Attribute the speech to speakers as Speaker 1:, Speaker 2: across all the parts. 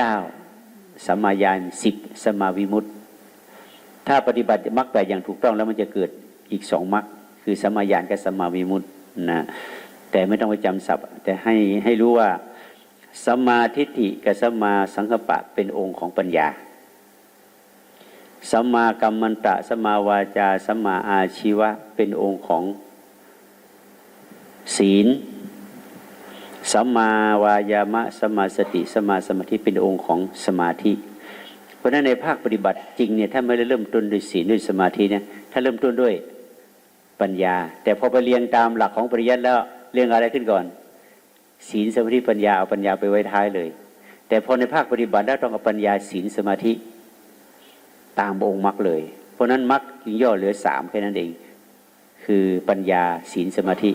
Speaker 1: เก้าสัมมาญาณสิบสมมาวิมุตติถ้าปฏิบัติมรรคแปดอย่างถูกต้องแล้วมันจะเกิดอีกสองมรรคคือสัมมาญาณกับสัมมาวิมุตตินะแต่ไม่ต้องไปจำศัพท์ แต่ให้ให้รู้ว่าสัมมาทิฏฐิกับสัมมาสังกปะเป็นองค์ของปัญญาสัมมากัมมันตะสัมมาวาจาสัมมาอาชีวะเป็นองค์ของศีล สัมมาวายามะสัมมาสติสัมมาสมาธิเป็นองค์ของสมาธิ เพราะฉะนั้นในภาคปฏิบัติจริงเนี่ยถ้าไม่ได้เริ่มต้นด้วยศีลด้วยสมาธิเนี่ยถ้าเริ่มต้นด้วยปัญญา แต่พอไปเรียงตามหลักของปริยัติแล้วเรียงอะไรขึ้นก่อน ศีลสมาธิปัญญาเอาปัญญาไปไว้ท้ายเลย แต่พอในภาคปฏิบัติแล้วต้องเอาปัญญาศีลสมาธิตามองค์มรรคเลย เพราะฉะนั้นมรรคจึงย่อเหลือสามแค่นั้นเอง คือปัญญาศีลสมาธิ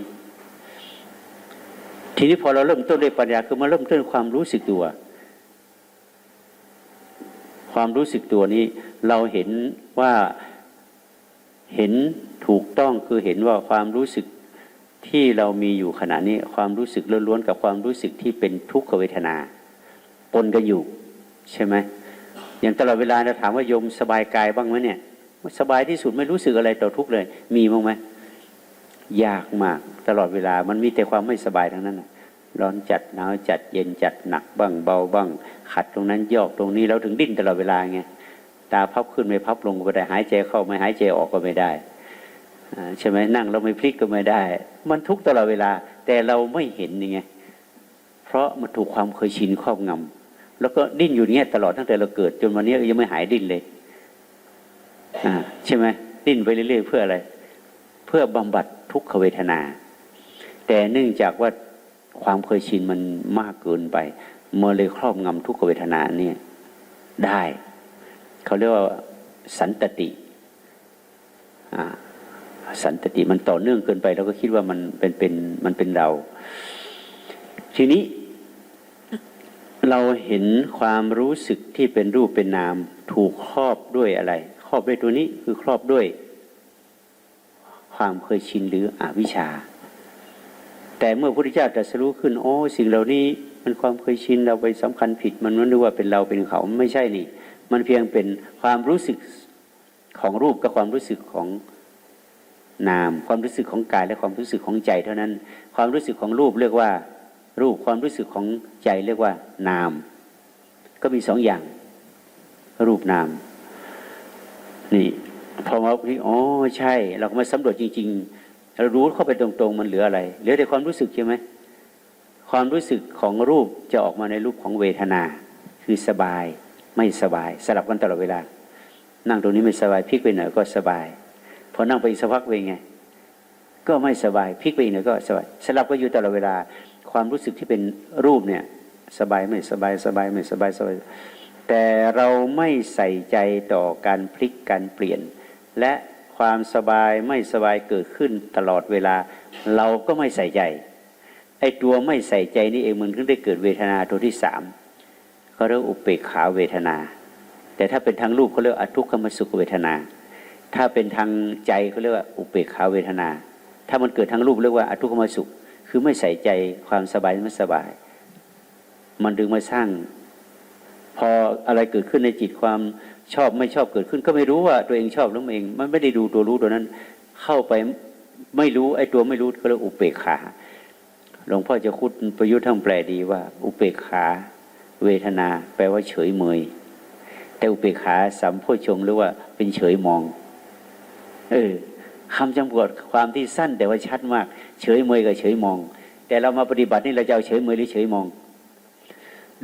Speaker 1: ทีนี้พอเราเริ่มต้นด้วยปัญญาคือมาเริ่มต้นความรู้สึกตัว ความรู้สึกตัวนี้เราเห็นว่าเห็นถูกต้องคือเห็นว่าความรู้สึกที่เรามีอยู่ขณะนี้ความรู้สึกล้วนๆกับความรู้สึกที่เป็นทุกขเวทนาปนกันอยู่ใช่ไหมอย่างตลอดเวลาเราถามว่าโยมสบายกายบ้างไหมเนี่ยสบายที่สุดไม่รู้สึกอะไรต่อทุกเลย มีบ้างไหม ยากมากตลอดเวลามันมีแต่ความไม่สบายทั้งนั้นร้อนจัดหนาวจัดเย็นจัดหนักบ้างเบาบ้าง ขัดตรงนั้นยอกตรงนี้เราถึงดิ้นตลอดเวลาไงตาพับขึ้นไม่พับลงก็ไม่ได้หายใจเข้าไม่หายใจออกก็ไม่ได้ใช่ไหมนั่งเราไม่พลิกก็ไม่ได้ มันทุกตลอดเวลา แต่เราไม่เห็นนี่ไงเพราะมันถูกความเคยชินครอบงำแล้วก็ดิ้นอยู่เนี้ยตลอดตั้งแต่เราเกิด จนวันนี้ยังไม่หายดิ้นเลยใช่ไหมดิ้นไปเรื่อยๆเพื่ออะไร เพื่อบำบัด ทุกขเวทนา แต่เนื่องจากว่าความเคยชินมันมากเกินไปเมื่อเลยครอบงำทุกขเวทนาเนี่ยได้เขาเรียกว่าสันตติสันตติมันต่อเนื่องเกินไปเราก็คิดว่ามันเป็นเป็นมันเป็นเรา ทีนี้เราเห็นความรู้สึกที่เป็นรูปเป็นนาม ถูกครอบด้วยอะไร ครอบด้วยตัวนี้คือครอบด้วย ความเคยชินหรืออวิชชา แต่เมื่อพระพุทธเจ้าตรัสรู้ขึ้นโอ้สิ่งเหล่านี้มันความเคยชินเราไปสำคัญผิด มันนึกว่าเป็นเราเป็นเขาไม่ใช่นี่ มันเพียงเป็นความรู้สึกของรูปกับความรู้สึกของนาม ความรู้สึกของกายและความรู้สึกของใจ เท่านั้น ความรู้สึกของรูปเรียกว่า รูปความรู้สึกของใจเรียกว่า นาม ก็มีสองอย่าง รูปนาม นี่ พอมาพี่อ๋อใช่ เราก็มาสำรวจจริง ๆ เรารู้เข้าไปตรงๆ มันเหลืออะไร เหลือแต่ความรู้สึกใช่ไหมความรู้สึกของรูปจะออกมาในรูปของเวทนา คือสบายไม่สบาย สลับกันตลอดเวลา นั่งตรงนี้ไม่สบายพลิกไปไหนก็สบายพอนั่งไปอีกสักพักเป็นไง ก็ไม่สบายพลิกไปอีกหน่อยก็สบายสลับก็อยู่ตลอดเวลา ความรู้สึกที่เป็นรูปเนี่ยสบายไม่สบายสบายไม่สบายสบายแต่เราไม่ใส่ใจต่อการพลิกการเปลี่ยน และความสบายไม่สบายเกิดขึ้นตลอดเวลา เราก็ไม่ใส่ใจไอ้ตัวไม่ใส่ใจนี่เองมันถึงได้เกิดเวทนาตัวที่สามเขาเรียกอุเปกขาเวทนา แต่ถ้าเป็นทางรูปเขาเรียกอทุกขมสุขเวทนา ถ้าเป็นทางใจเขาเรียกว่าอุเปกขาเวทนา ถ้ามันเกิดทางรูปเรียกว่าอทุกขมสุข คือไม่ใส่ใจความสบายไม่สบาย มันดึงมาสร้าง พออะไรเกิดขึ้นในจิตความ ชอบไม่ชอบเกิดขึ้น ก็ไม่รู้ว่าตัวเองชอบหรือไม่เอง มันไม่ได้ดูตัวรู้ตัวนั้น เข้าไปไม่รู้ไอ้ตัวไม่รู้ก็เรียกอุเปกขาหลวงพ่อจะคุดประยุทธ์ทั้งแปลดีว่า อุเปกขา เวทนา แปลว่าเฉยเมย แต่อุเปกขาสัมโพชงหรือว่าเป็นเฉยมอง เออคำจำกัดความที่สั้นแต่ว่าชัดมาก เฉยเมยกับเฉยมอง แต่เรามาปฏิบัตินี่เราจะเอาเฉยเมยหรือเฉยมอง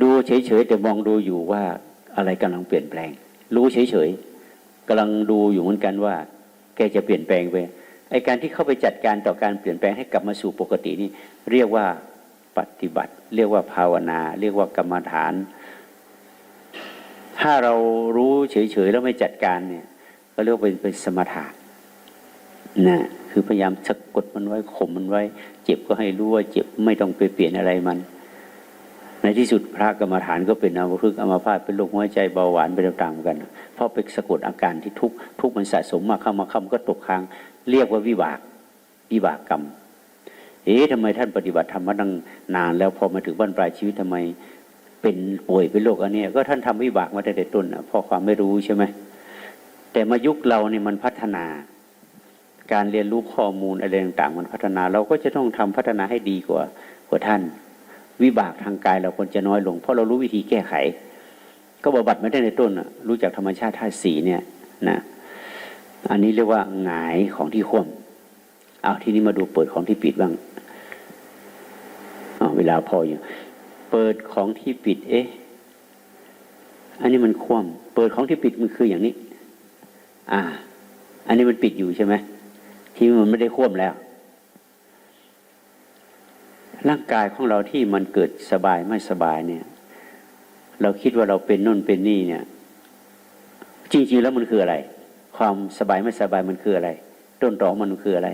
Speaker 1: ดูเฉยๆแต่มองดูอยู่ว่าอะไรกำลังเปลี่ยนแปลง รู้เฉยๆกำลังดูอยู่เหมือนกันว่า แกจะเปลี่ยนแปลงไปไอการที่เข้าไปจัดการต่อการเปลี่ยนแปลงให้กลับมาสู่ปกตินี่เรียกว่าปฏิบัติ เรียกว่าภาวนา เรียกว่ากรรมฐาน ถ้าเรารู้เฉยๆแล้วไม่จัดการเนี่ยก็เรียกว่าเป็นเป็นสมถะนะคือพยายามสะกดมันไว้ข่มมันไว้ เจ็บก็ให้รู้ว่าเจ็บไม่ต้องไปเปลี่ยนอะไรมัน ในที่สุดพระกรรมฐานก็เป็นอัมพฤกษ์อัมพาตเป็นโรคหัวใจเบาหวานไปต่ามๆกัน เพราะไปสะกดอาการที่ทุกทุกมันสะสมมาเข้ามาเข้ามันก็ตกค้าง เรียกว่าวิบากวิบากกรรม เอ๊ะทำไมท่านปฏิบัติธรรมมาตั้งนาน แล้วพอมาถึงบ้านปลายชีวิตทำไมเป็นป่วยเป็นโรคอันนี้ก็ท่านทำวิบากมาตั้งแต่ต้นเพราะความไม่รู้ใช่ไหมแต่มายุคเราเนี่ยมันพัฒนา การเรียนรู้ข้อมูลอะไรต่างๆ มันพัฒนา เราก็จะต้องทำพัฒนาให้ดีกว่ากว่าท่าน วิบากทางกายเราควรจะน้อยลง เพราะเรารู้วิธีแก้ไข ก็บำบัดไม่ได้ในต้นรู้จักธรรมชาติธาตุสีเนี่ยนะอันนี้เรียกว่าหงายของที่ข่มเอาทีนี้มาดูเปิดของที่ปิดบ้างเอาเวลาพออยู่ เปิดของที่ปิด เอ๊ะอันนี้มันคว่ำเปิดของที่ปิดมันคืออย่างนี้ อ่า อันนี้มันปิดอยู่ใช่ไหมที่มันไม่ได้คว่ำแล้ว ร่างกายของเราที่มันเกิดสบายไม่สบายเนี่ย เราคิดว่าเราเป็นน่นเป็นนี่เนี่ย จริง ๆ แล้วมันคืออะไร ความสบายไม่สบายมันคืออะไร ต้นตอมันคืออะไร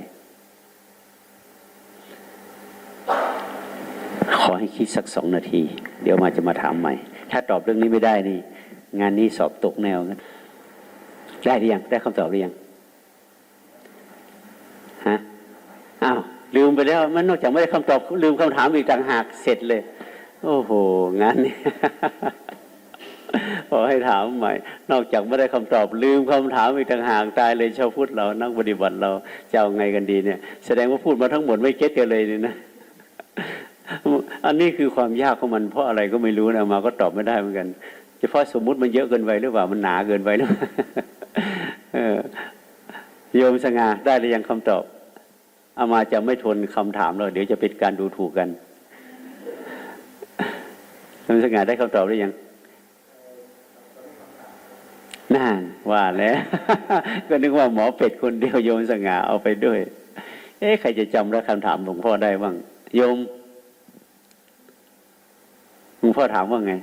Speaker 1: ขอให้คิดสักสองนาที เดี๋ยวมาจะมาถามใหม่ ถ้าตอบเรื่องนี้ไม่ได้นี่ งานนี้สอบตกแนวนได้หรือยังได้คำตอบหรือยัง ฮะ อ้าว ลืม ไปแล้ว มันนอกจากไม่ได้คำตอบลืมคำถามอีกต่างหากเสร็จเลย โอ้โหงานนี้ขอให้ถามใหม่ นอกจากไม่ได้คำตอบลืมคำถามอีกต่างหากตายเลยชาวพุทธเรานักปฏิบัติเราจะเอาไงกันดีเนี่ย แสดงว่าพูดมาทั้งหมดไม่เก็ตกันเลยนี่นะอันนี้คือความยากของมันเพราะอะไรก็ไม่รู้นะมาก็ตอบไม่ได้เหมือนกันเฉพาะสมมุติมันเยอะเกินไปหรือเปล่ามันหนาเกินไปหรือเปล่าโยมสง่าได้หรือยังคำตอบ อามาจะไม่ทนคำถามแล้วเดี๋ยวจะเป็นการดูถูกกันโยมสง่าได้คำตอบหรือยังน่านว่าแล้วก็นึกว่าหมอเป็ดคนเดียวโยมสง่าเอาไปด้วย เอ๊ะใครจะจำแล้วคำถามหลวงพ่อได้บ้างโยมหลวงพ่อถามว่าไง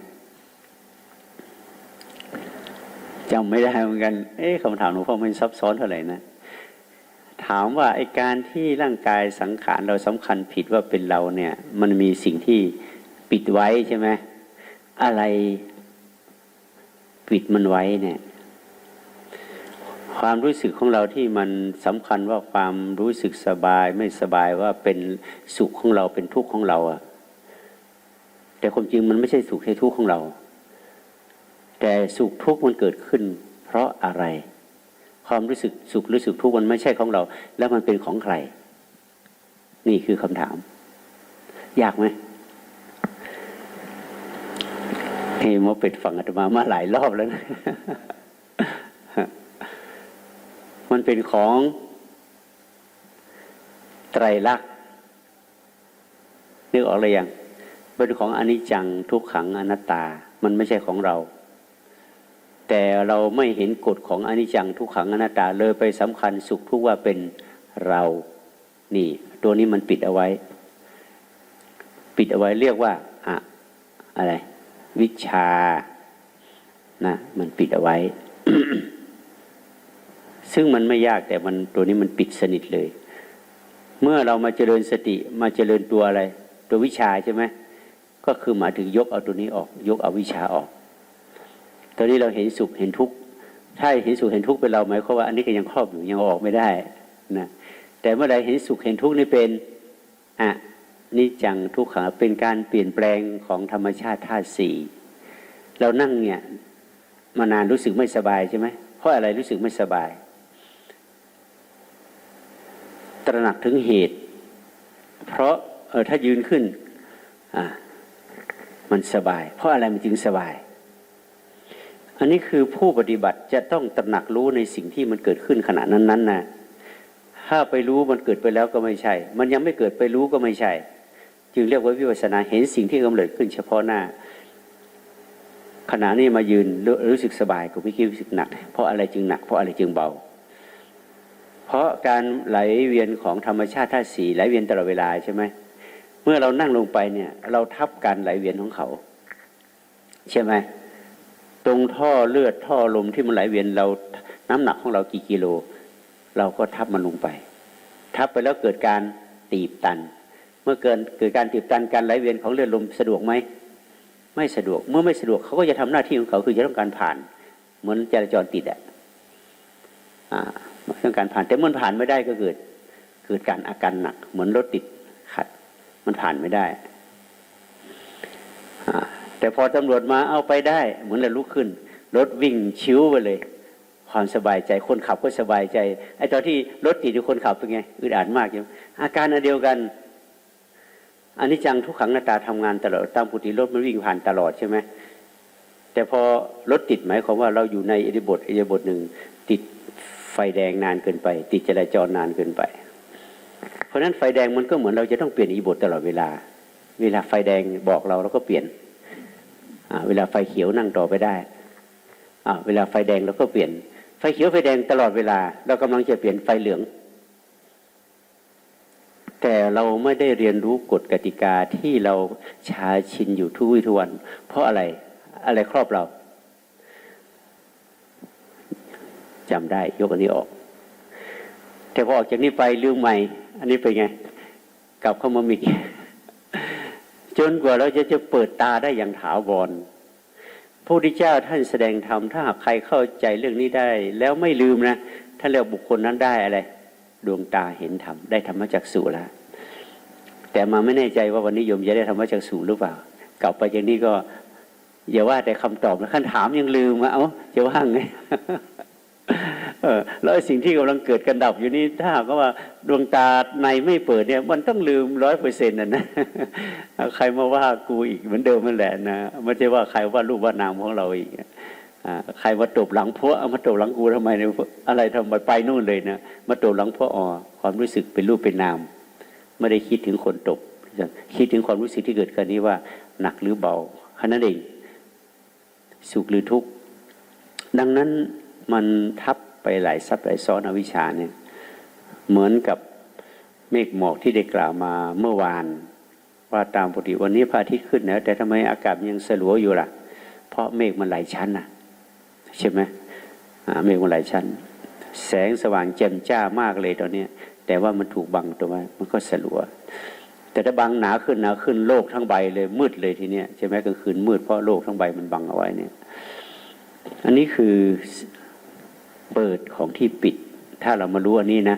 Speaker 1: จำไม่ได้เหมือนกัน เอ๊ะคำถามหลวงพ่อไม่ซับซ้อนเท่าไหร่นะ ถามว่าไอการที่ร่างกายสังขารเราสำคัญผิดว่าเป็นเราเนี่ย มันมีสิ่งที่ปิดไว้ใช่ไหมอะไรปิดมันไว้เนี่ย ความรู้สึกของเราที่มันสำคัญว่าความรู้สึกสบายไม่สบายว่าเป็นสุขของเราเป็นทุกข์ของเราอะแต่ความจริงมันไม่ใช่สุขใช่ทุกข์ของเรา แต่สุขทุกข์มันเกิดขึ้น เพราะอะไร ความรู้สึกสุขรู้สึกทุกข์มันไม่ใช่ของเรา แล้วมันเป็นของใคร นี่คือคำถาม ยากไหมเฮ้มอเป็ดฟังอาตมามาหลายรอบแล้วนะมันเป็นของไตรลักษณ์นึกออกเลยยังเป็นของอนิจจังทุกขังอนัตตา มันไม่ใช่ของเรา แต่เราไม่เห็นกฎของอนิจจังทุกขังอนัตตาเลยไปสำคัญสุขทุกว่าเป็นเรา นี่ ตัวนี้มันปิดเอาไว้ ปิดเอาไว้เรียกว่าอะอะไร วิชา นะ มันปิดเอาไว้ ซึ่งมันไม่ยากแต่มันตัวนี้มันปิดสนิทเลย เมื่อเรามาเจริญสติมาเจริญตัวอะไร ตัววิชาใช่ไหมก็คือหมายถึงยกเอาตัวนี้ออก ยกเอาวิชาออก ตอนนี้เราเห็นสุขเห็นทุกข์ถ้าเห็นสุขเห็นทุกข์เป็นเราหมายความว่าอันนี้ก็ยังครอบอยู่ยังออกไม่ได้นะแต่เมื่อใดเห็นสุขเห็นทุกข์นี่เป็นอะนิจจังทุกขังเป็นการเปลี่ยนแปลงของธรรมชาติธาตุสี่เรานั่งเนี่ยมานานรู้สึกไม่สบายใช่ไหมเพราะอะไรรู้สึกไม่สบาย ตระหนักถึงเหตุ เพราะเออถ้ายืนขึ้นอ่ามันสบาย เพราะอะไรมันจึงสบาย อันนี้คือผู้ปฏิบัติจะต้องตระหนักรู้ในสิ่งที่มันเกิดขึ้นขณะนั้นๆนนะถ้าไปรู้มันเกิดไปแล้วก็ไม่ใช่ มันยังไม่เกิดไปรู้ก็ไม่ใช่ จึงเรียกว่าวิปัสสนาเห็นสิ่งที่กำเนิดขึ้นเฉพาะหน้า ขณะนี้มายืนรู้สึกสบายก็ไม่คิดรู้สึกหนัก เพราะอะไรจึงหนัก เพราะอะไรจึงเบา เพราะการไหลเวียนของธรรมชาติธาตุสีไหลเวียนตลอดเวลาใช่ไหมเมื่อเรานั่งลงไปเนี่ย เราทับการไหลเวียนของเขา ใช่ไหม ตรงท่อเลือดท่อลมที่มันไหลเวียนเราน้ำหนักของเรากี่กิโล เราก็ทับมันลงไป ทับไปแล้วเกิดการตีบตัน เมื่อเกิดเกิดการตีบตันการไหลเวียนของเลือดลมสะดวกไหมไม่สะดวกเมื่อไม่สะดวกเขาก็จะทำหน้าที่ของเขาคือจะต้องการผ่าน เหมือนจราจรติดอะอ่าต้องการผ่านแต่เมื่อผ่านไม่ได้ก็เกิดเกิดการอาการหนัก เหมือนรถติดขัด มันผ่านไม่ได้ แต่พอตำรวจมาเอาไปได้ เหมือนเราลุกขึ้น รถวิ่งชิวไปเลย ความสบายใจคนขับก็สบายใจไอ้ตอนที่รถติดอยู่คนขับเป็นไงอึดอัดมากอยู่อาการอันเดียวกันอันนี้จังทุกขังหน้าตาทำงานตลอดตามปกติรถมันวิ่งผ่านตลอดใช่ไหมแต่พอรถติดหมายความว่าเราอยู่ในอิริบทอิริบทหนึ่งติดไฟแดงนานเกินไป ติดจราจรนานเกินไป เพราะฉะนั้นไฟแดงมันก็เหมือนเราจะต้องเปลี่ยนอิริบทตลอดเวลา เวลาไฟแดงบอกเราเราก็เปลี่ยน เวลาไฟเขียวนั่งต่อไปได้เวลาไฟแดงเราก็เปลี่ยน ไฟเขียวไฟแดงตลอดเวลา เรากำลังจะเปลี่ยนไฟเหลือง แต่เราไม่ได้เรียนรู้กฎกติกาที่เราชาชินอยู่ทุกวี่ทุกวัน เพราะอะไรอะไรครอบเราจำได้ยกอันนี้ออก แต่พอออกจากนี้ไปลืมใหม่ อันนี้เป็นไง กลับเข้ามามีก นกว่าเราจะจะเปิดตาได้อย่างถาวรพระพุทธเจ้าท่านแสดงธรรมถ้าหากใครเข้าใจเรื่องนี้ได้ แล้วไม่ลืมนะท่านเรียกบุคคลนั้นได้อะไร ดวงตาเห็นธรรมได้ธรรมจักสุแล้วแต่มาไม่แน่ใจว่าวันนี้โยมจะได้ธรรมจักสุหรือเปล่า กลับไปจากนี้ก็อย่าว่าแต่คำตอบนะขั้นถามยังลืมอะเอ้าจะว่าไง เออแล้วไอ้สิ่งที่กำลังเกิดกันดับอยู่นี่ถ้าหากว่าดวงตาในไม่เปิดเนี่ย มันต้องลืมร้อยเปอร์เซ็นต์นะนะใครมาว่ากูอีกเหมือนเดิมนั่นแหละนะไม่ใช่ว่าใครว่ารูปว่านามของเราอีกอ่าใครมาตบหลังพวเอามาตบหลังกูทำไมเนี่ยอะไรทำไมไปนู่นเลยนะมาตบหลังพวอ๋อความรู้สึกเป็นรูปเป็นนาม ไม่ได้คิดถึงคนตบคิดถึงความรู้สึกที่เกิดกันนี้ว่าหนักหรือเบาแค่นั้นเองสุขหรือทุกข์ดังนั้นมันทับ ไปหลายซับหลายซ้อนอวิชชาเนี่ยเหมือนกับเมฆหมอกที่ได้กล่าวมาเมื่อวาน ว่าตามปกติวันนี้พระอาทิตย์ขึ้นแล้วแต่ทำไมอากาศยังสลัวอยู่ล่ะ เพราะเมฆมันหลายชั้นนะใช่ไหมเมฆมันหลายชั้น แสงสว่างแจ่มจ้ามากเลยตอนนี้แต่ว่ามันถูกบังตัวไว้มันก็สลัว แต่ถ้าบังหนาขึ้นหนาขึ้นโลกทั้งใบเลยมืดเลยทีเนี้ยใช่ไหมกลางคืนมืดเพราะโลกทั้งใบมันบังเอาไว้เนี่ย อันนี้คือ เปิดของที่ปิด ถ้าเรามารู้อันนี้นะ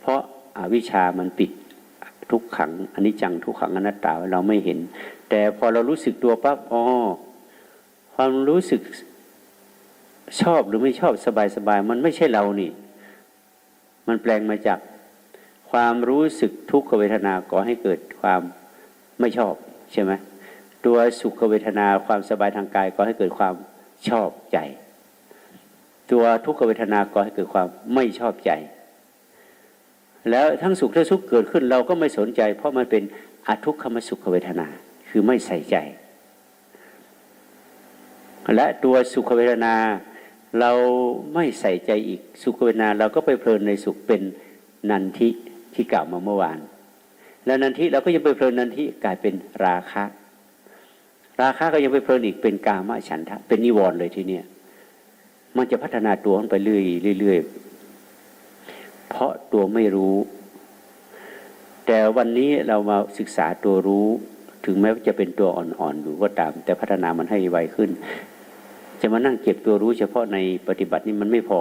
Speaker 1: เพราะอาวิชามันปิดทุกขังอันนี้จังทุกขังอนัตตาเราไม่เห็น แต่พอเรารู้สึกตัวปั๊บอ๋อความรู้สึกชอบหรือไม่ชอบสบายสบายมันไม่ใช่เรานี่ มันแปลงมาจากความรู้สึกทุกขเวทนาก่อให้เกิดความไม่ชอบใช่ไหมตัวสุขเวทนาความสบายทางกายก่อให้เกิดความชอบใจ ตัวทุกขเวทนาก่อให้เกิดความไม่ชอบใจ แล้วทั้งสุขทั้งทุกข์เกิดขึ้นเราก็ไม่สนใจ เพราะมันเป็นอทุกขมสุขเวทนาคือไม่ใส่ใจ และตัวสุขเวทนาเราไม่ใส่ใจอีกสุขเวทนาเราก็ไปเพลินในสุขเป็นนันทิที่กล่าวมาเมื่อวาน แล้วนันทิเราก็ยังไปเพลินนันทิกลายเป็นราคะ ราคะก็ยังไปเพลินอีกเป็นกามฉันทะเป็นนิวรณ์เลยทีเนี้ย มันจะพัฒนาตัวมันไปเรื่อยเรื่อยเพราะตัวไม่รู้ แต่วันนี้เรามาศึกษาตัวรู้ ถึงแม้ว่าจะเป็นตัวอ่อนๆอยู่ก็ตาม แต่พัฒนามันให้ไวขึ้น จะมานั่งเก็บตัวรู้เฉพาะในปฏิบัตินี้มันไม่พอ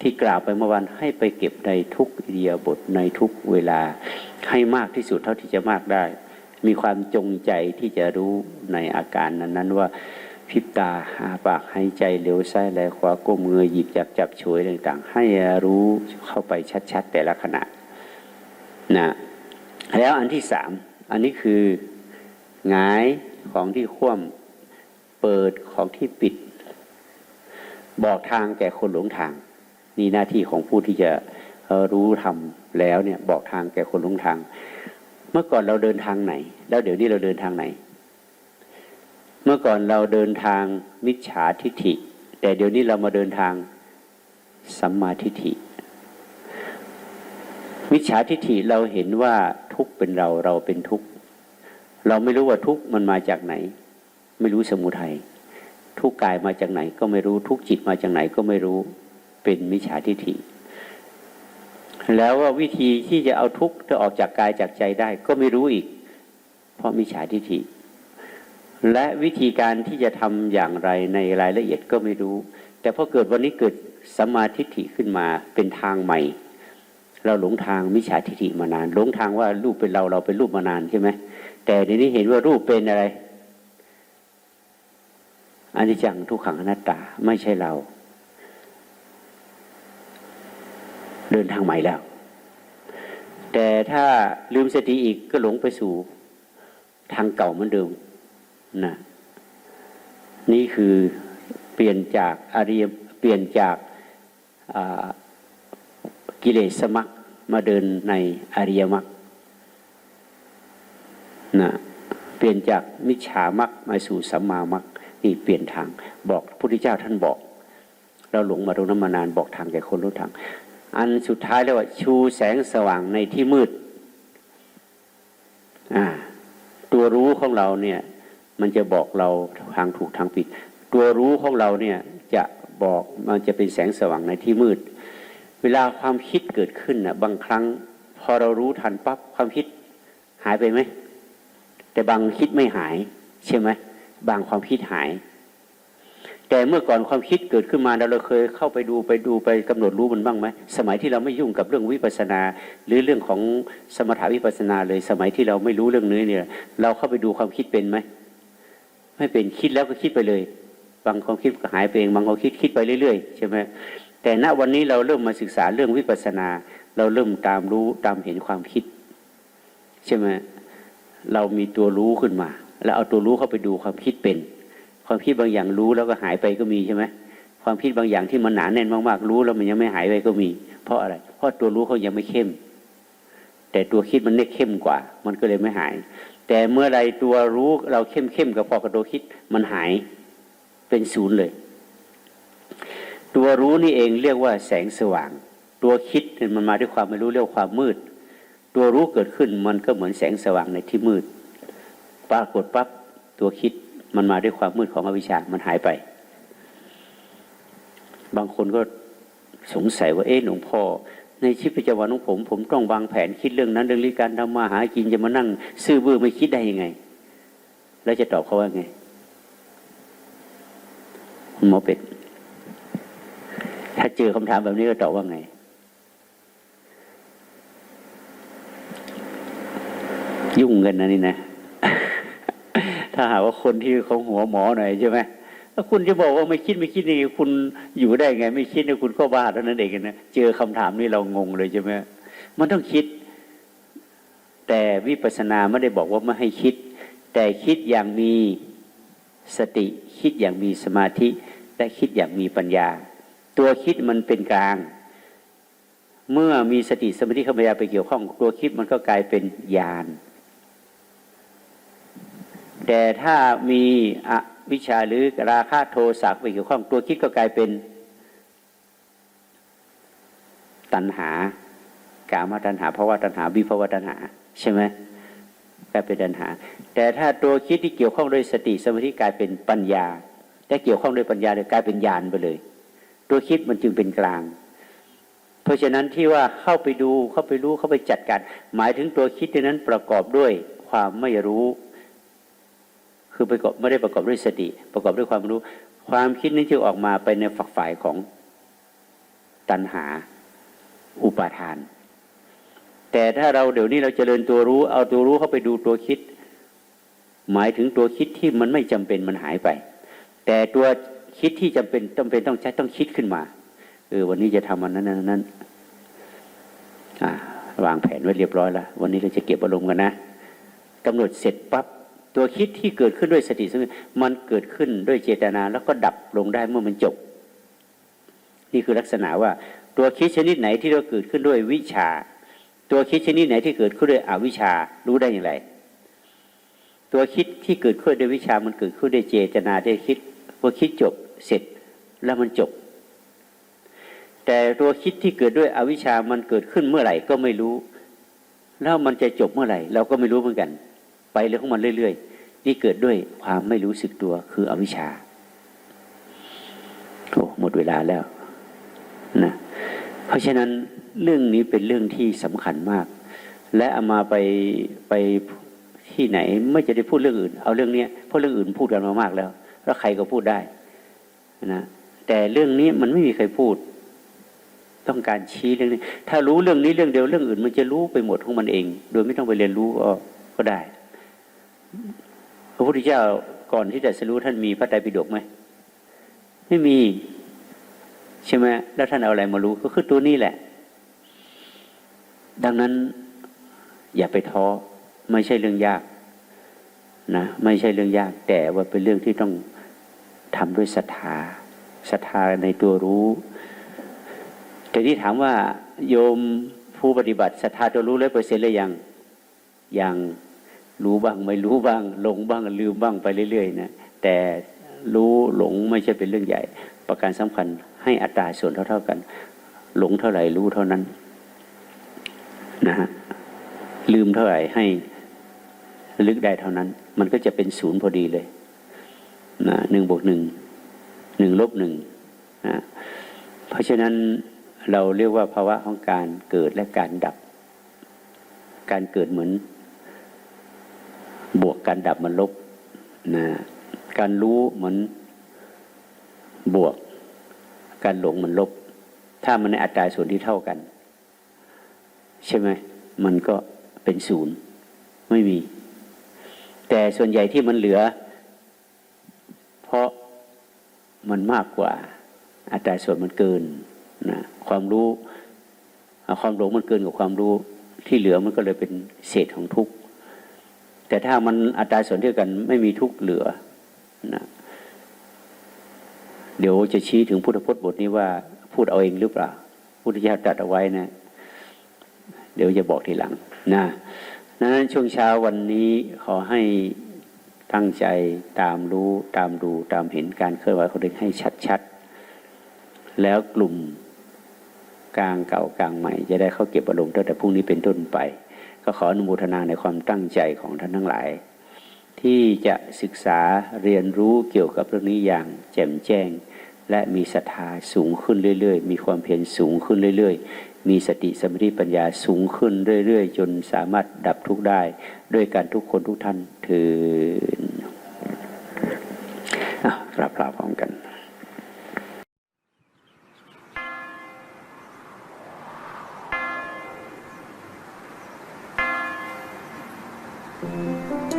Speaker 1: ที่กล่าวไปเมื่อวานให้ไปเก็บในทุกเดียบทในทุกเวลา ให้มากที่สุดเท่าที่จะมากได้ มีความจงใจที่จะรู้ในอาการนั้นๆว่า พริบตาหาปากหายใจเร็วซ้ายแลขวาก้มมือหยิบจับจับฉวยต่างๆ ให้รู้เข้าไปชัดๆ แต่ละขณะนะแล้วอันที่สามอันนี้คือหงายของที่คว่ำเปิดของที่ปิด บอกทางแก่คนหลงทาง นี่หน้าที่ของผู้ที่จะรู้ทำแล้วเนี่ยบอกทางแก่คนหลงทาง เมื่อก่อนเราเดินทางไหน แล้วเดี๋ยวนี้เราเดินทางไหน เมื่อก่อนเราเดินทางมิจฉาทิฐิ แต่เดี๋ยวนี้เรามาเดินทางสัมมาทิฏฐิมิจฉาทิฏฐิเราเห็นว่าทุกข์เป็นเราเราเป็นทุกข์เราไม่รู้ว่าทุกข์มันมาจากไหน ไม่รู้สมุทัยทุกกายมาจากไหนก็ไม่รู้ทุกจิตมาจากไหนก็ไม่รู้เป็นมิจฉาทิฏฐิ แล้วว่าวิธีที่จะเอาทุกข์จะออกจากกายจากใจได้ ก็ไม่รู้อีก เพราะมิจฉาทิฏฐิ และวิธีการที่จะทำอย่างไรในรายละเอียดก็ไม่รู้ แต่พอเกิดวันนี้เกิดสมาทิฐิขึ้นมาเป็นทางใหม่ เราหลงทางมิจฉาทิฏฐิมานานหลงทางว่ารูปเป็นเราเราเป็นรูปมานานใช่ไหมแต่เดี๋ยวนี้เห็นว่ารูปเป็นอะไรอนิจจังทุกขังอนัตตาไม่ใช่เรา เดินทางใหม่แล้ว แต่ถ้าลืมสติอีกก็หลงไปสู่ทางเก่าเหมือนเดิม นะนี่คือเปลี่ยนจากอริยเปลี่ยนจากกิเลสมรรมาเดินในอริยมรรคนะเปลี่ยนจากมิจฉามรรคมาสู่สัมมามรรคนี่เปลี่ยนทางบอกพระพุทธเจ้าท่านบอก เราหลงมาตรงนั้นมานานบอกทางแก่คนรู้ทาง อันสุดท้ายเรียกว่า ชูแสงสว่างในที่มืด ตัวรู้ของเราเนี่ย มันจะบอกเราทางถูกทางผิด ตัวรู้ของเราเนี่ยจะบอกมันจะเป็นแสงสว่างในที่มืด เวลาความคิดเกิดขึ้นนะบางครั้ง พอเรารู้ทันปั๊บความคิดหายไปไหม แต่บางคิดไม่หาย ใช่ไหมบางความคิดหาย แต่เมื่อก่อนความคิดเกิดขึ้นมาเราเคยเข้าไปดูไปดูไปกำหนดรู้มันบ้างไหมสมัยที่เราไม่ยุ่งกับเรื่องวิปัสนา หรือเรื่องของสมถาวิปัสสนาเลยสมัยที่เราไม่รู้เรื่องนี้เนี่ย เราเข้าไปดูความคิดเป็นไหม ไม่เป็นคิดแล้วก็คิดไปเลย บางความคิดก็หายไปเองบางความคิดคิดไปเรื่อยๆใช่ไหมแต่ณวันนี้เราเริ่มมาศึกษาเรื่องวิปัสสนา เราเริ่มตามรู้ตามเห็นความคิด ใช่ไหมเรามีตัวรู้ขึ้นมา แล้วเอาตัวรู้เข้าไปดูความคิดเป็น ความคิดบางอย่างรู้แล้วก็หายไปก็มีใช่ไหมความคิดบางอย่างที่มันหนาแน่นมากๆรู้แล้วมันยังไม่หายไปก็มี เพราะอะไร เพราะตัวรู้เขายังไม่เข้ม แต่ตัวคิดมันเนี่ยเข้มกว่า มันก็เลยไม่หาย แต่เมื่อไรตัวรู้เราเข้มเข้มกับพอกับตัวคิดมันหายเป็นศูนย์เลย ตัวรู้นี่เองเรียกว่าแสงสว่าง ตัวคิดมันมาด้วยความไม่รู้เรียกวความมืด ตัวรู้เกิดขึ้นมันก็เหมือนแสงสว่างในที่มืด ปรากฏปั๊บตัวคิดมันมาด้วยความมืดของอวิชชา มันหายไป บางคนก็สงสัยว่าเอ๊ะหลวงพ่อ ในชีวิตประจำวันของผม ผมต้องวางแผนคิดเรื่องนั้นเรื่องนี้การทำมาหากินจะมานั่ง ซื่อบื้อไม่คิดได้ยังไง แล้วจะตอบเขาว่าไงหมอเป็ดถ้าเจอคำถามแบบนี้ก็ตอบว่าไง ยุ่งกันนะนี่นะ ถ้าหากว่าคนที่เขาหัวหมอหน่อยใช่ไหม ถ้าคุณจะบอกว่าไม่คิดไม่คิดนี่คุณอยู่ได้ไง ไม่คิดนี่คุณก็บ้าเท่านั้นเองนะเจอคำถามนี้เรางงเลยใช่ไหมมันต้องคิด แต่วิปัสสนาไม่ได้บอกว่าไม่ให้คิด แต่คิดอย่างมีสติ คิดอย่างมีสมาธิ และคิดอย่างมีปัญญา ตัวคิดมันเป็นกลาง เมื่อมีสติสมาธิเข้าปัญญาไปเกี่ยวข้องตัวคิดมันก็กลายเป็นญาณแต่ถ้ามีอ วิชาหรือราคะโทสะไปเกี่ยวข้องตัวคิดก็กลายเป็นตัณหากามตัณหาภาวะตัณหาวิภาวะตัณหา ใช่ไหมกลายเป็นตัณหา แต่ถ้าตัวคิดที่เกี่ยวข้องด้วยสติสมาธิกลายเป็นปัญญาแต่เกี่ยวข้องด้วยปัญญาเลยกลายเป็นญาณไปเลย ตัวคิดมันจึงเป็นกลาง เพราะฉะนั้นที่ว่าเข้าไปดูเข้าไปรู้เข้าไปจัดการ หมายถึงตัวคิดนั้นประกอบด้วยความไม่รู้ คือประกอบไม่ได้ประกอบด้วยสติ ประกอบด้วยความรู้ ความคิดนี้จึงออกมาไปในฝักฝ่ายของตัณหาอุปาทาน แต่ถ้าเราเดี๋ยวนี้เราเจริญตัวรู้ เอาตัวรู้เข้าไปดูตัวคิด หมายถึงตัวคิดที่มันไม่จำเป็นมันหายไป แต่ตัวคิดที่จำเป็นจำเป็นต้องใช้ต้องคิดขึ้นมาเออวันนี้จะทำอันนั้นนั้นนั้นวางแผนไว้เรียบร้อยแล้ววันนี้เราจะเก็บอารมณ์กันนะกำหนดเสร็จปั๊บ ตัวคิดที่เกิดขึ้นด้วยสติสมมันเกิดขึ้นด้วยเจตนา แล้วก็ดับลงได้เมื่อมันจบ นี่คือลักษณะว่าตัวคิดชนิดไหนที่เราเกิดขึ้นด้วยวิชา ตัวคิดชนิดไหนที่เกิดขึ้นด้วยอวิชารู้ได้อย่างไร ตัวคิดที่เกิดขึ้นด้วยวิชามันเกิดขึ้นด้วยเจตนาได้คิดพอคิดจบเสร็จแล้วมันจบ แต่ตัวคิดที่เกิดด้วยอวิชามันเกิดขึ้นเมื่อไหร่ก็ไม่รู้ แล้วมันจะจบเมื่อไหร่ เราก็ไม่รู้เหมือนกัน ไปเรื่องของมันเรื่อย ๆ นี่เกิดด้วยความไม่รู้สึกตัวคืออวิชชาโอ้หมดเวลาแล้วนะเพราะฉะนั้นเรื่องนี้เป็นเรื่องที่สำคัญมาก และเอามาไปไปที่ไหนไม่จะได้พูดเรื่องอื่น เอาเรื่องนี้เพราะเรื่องอื่นพูดกันมามากแล้ว แล้วใครก็พูดได้นะแต่เรื่องนี้มันไม่มีใครพูด ต้องการชี้เรื่องนี้ ถ้ารู้เรื่องนี้เรื่องเดียวเรื่องอื่น มันจะรู้ไปหมดของมันเอง โดยไม่ต้องไปเรียนรู้ก็ก็ได้ พระพุทธเจ้าก่อนที่จะสรู้ท่านมีพระไตรปิฎกไหมไม่มีใช่ไหมแล้วท่านเอาอะไรมารู้ก็คือตัวนี้แหละ ดังนั้นอย่าไปท้อไม่ใช่เรื่องยากนะไม่ใช่เรื่องยากแต่ว่าเป็นเรื่องที่ต้องทำด้วยศรัทธาศรัทธาในตัวรู้ แต่ที่ถามว่าโยมผู้ปฏิบัติศรัทธาตัวรู้ร้อยเปอร์เซ็นต์หรือยังยัง รู้บ้างไม่รู้บ้าง หลงบ้างลืมบ้างไปเรื่อยๆนะแต่รู้หลงไม่ใช่เป็นเรื่องใหญ่ ประการสำคัญให้อัตราส่วนเท่า ๆกัน หลงเท่าไหร่รู้เท่านั้นนะฮะลืมเท่าไหร่ให้ลึกได้เท่านั้น มันก็จะเป็นศูนย์พอดีเลยนะหนึ่งบวกหนึ่งหนึ่งลบหนึ่งนะเพราะฉะนั้นเราเรียกว่าภาวะของการเกิดและการดับ การเกิดเหมือน บวกการดับมันลบนะการรู้เหมือนบวก การหลงมันลบ ถ้ามันในอัตราส่วนที่เท่ากัน ใช่ไหมมันก็เป็นศูนย์ไม่มี แต่ส่วนใหญ่ที่มันเหลือ เพราะมันมากกว่า อัตราส่วนมันเกินนะความรู้ ความหลงมันเกินกว่าความรู้ที่เหลือมันก็เลยเป็นเศษของทุกข์ แต่ถ้ามันอัตราส่วนเท่ากันไม่มีทุกเหลือนะเดี๋ยวจะชี้ถึงพุทธพจน์บทนี้ว่าพูดเอาเองหรือเปล่า พุทธเจ้าตรัสเอาไว้นะ เดี๋ยวจะบอกทีหลังนะนั้นช่วงเช้าวันนี้ขอให้ตั้งใจตามรู้ตามดูตามเห็นการเคลื่อนไหวของเด็กให้ชัดๆ แล้วกลุ่มกลางเก่ากลางใหม่ จะได้เข้าเก็บอารมณ์ตั้งแต่พรุ่งนี้เป็นต้นไป ก็ขออนุโมทนาในความตั้งใจของท่านทั้งหลาย ที่จะศึกษาเรียนรู้เกี่ยวกับเรื่องนี้อย่างแจ่มแจ้ง และมีศรัทธาสูงขึ้นเรื่อยๆ มีความเพียรสูงขึ้นเรื่อยๆ มีสติสมาธิปัญญาสูงขึ้นเรื่อยๆ จนสามารถดับทุกข์ได้ ด้วยการทุกคนทุกท่านถืออะกราบลาพร้อมกัน Música